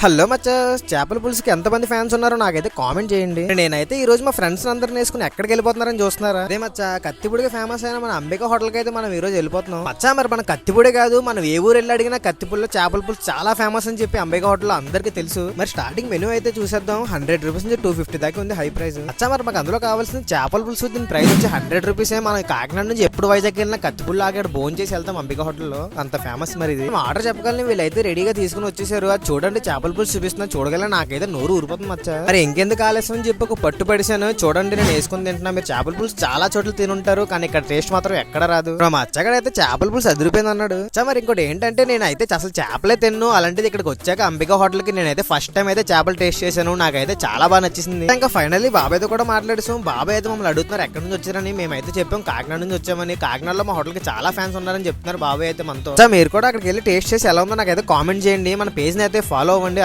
Hello మచ్చస్ చేపల పులుసుకి ఎంతమంది fans ఉన్నారో నాకైతే కామెంట్ చేయండి. నేనైతే ఈ రోజు మా ఫ్రెండ్స్ అందరిని వేసుకుని ఎక్కడికి వెళ్ళిపోతున్నారని చూస్తున్నారా? అదే మచ్చ కత్తిపూడికి ఫేమస్ అయిన మన అంబిక హోటల్కి అయితే మనం ఈ రోజు వెళ్ళిపోతున్నాం. మచ్చా మరి మన కత్తిపూడి కాదు మనం ఏ ఊరు వెళ్ళి అడిగినా కత్తిపూడిలో చేపల పులుసు చాలా ఫేమస్ అని చెప్పి అంబిక హోటల్ అందరికీ తెలుసు. మరి స్టార్టింగ్ మెనూ అయితే చూసేద్దాం. హండ్రెడ్ రూపీస్ నుంచి టూ ఫిఫ్టీ దాకా ఉంది హై ప్రైస్ మచ్చా మరి మాకు అందులో కావాల్సిన చేపల పులుసు దీని ప్రైస్ వచ్చి హండ్రెడ్ రూపీస్ మనం కాకినాడ నుంచి ఎప్పుడు వైజాగ్ వెళ్ళినా కత్తిపూడి ఆగాడు భోజనం చేసి వెళ్తాం అంబిక హోటల్లో. అంత ఫేమస్ మరి ఇది. ఆర్డర్ చెప్పగలను వీళ్ళైతే రెడీగా తీసుకుని వచ్చేసారు. అది చూడండి చేపల పులుసు చూపిస్తున్నా చూడగల నాకైతే నోరు ఊరిపోతుంది మచ్చ. మరి ఇంకెందుకు ఆలస్యం? అని చెప్పి ఒక పట్టు పడిశాను చూడండి నేను వేసుకుని తింటున్నా. మీరు చేపల పులుసు చాలా చోట్ల తినుంటారు కానీ ఇక్కడ టేస్ట్ మాత్రం ఎక్కడ రాదు. మా మచ్చగడ అయితే చేపల పులుసు అదిరిపోయింది అన్నాడు. చా మరి ఇంకోటి ఏంటంటే నేను అయితే అసలు చేపలే తిన్ను. అలాంటిది ఇక్కడికి వచ్చాక అంబిక హోటల్కి నేనైతే ఫస్ట్ టైం అయితే చేపలు టేస్ట్ చేశాను. నాకైతే చాలా బాగా నచ్చేసింది. ఇంకా ఫైనల్లీ బాబాయ్తో కూడా మాట్లాడేసాం బాబాయ్ అయితే మమ్మల్ని అడుగుతున్నారు ఎక్కడి నుంచి వచ్చారని? మేమైతే చెప్పాం కాకినాడ నుంచి వచ్చామని. కాకినాడలో మా హోటల్కి చాలా ఫ్యాన్స్ ఉన్నారని చెప్తున్నారు బాబాయ్ అయితే మనతో. సో మీరు కూడా అక్కడికి వెళ్ళి టేస్ట్ చేసి ఎలా ఉందో నాకైతే కామెంట్ చేయండి. మన పేజ్ని అయితే ఫాలో అవ్వండి.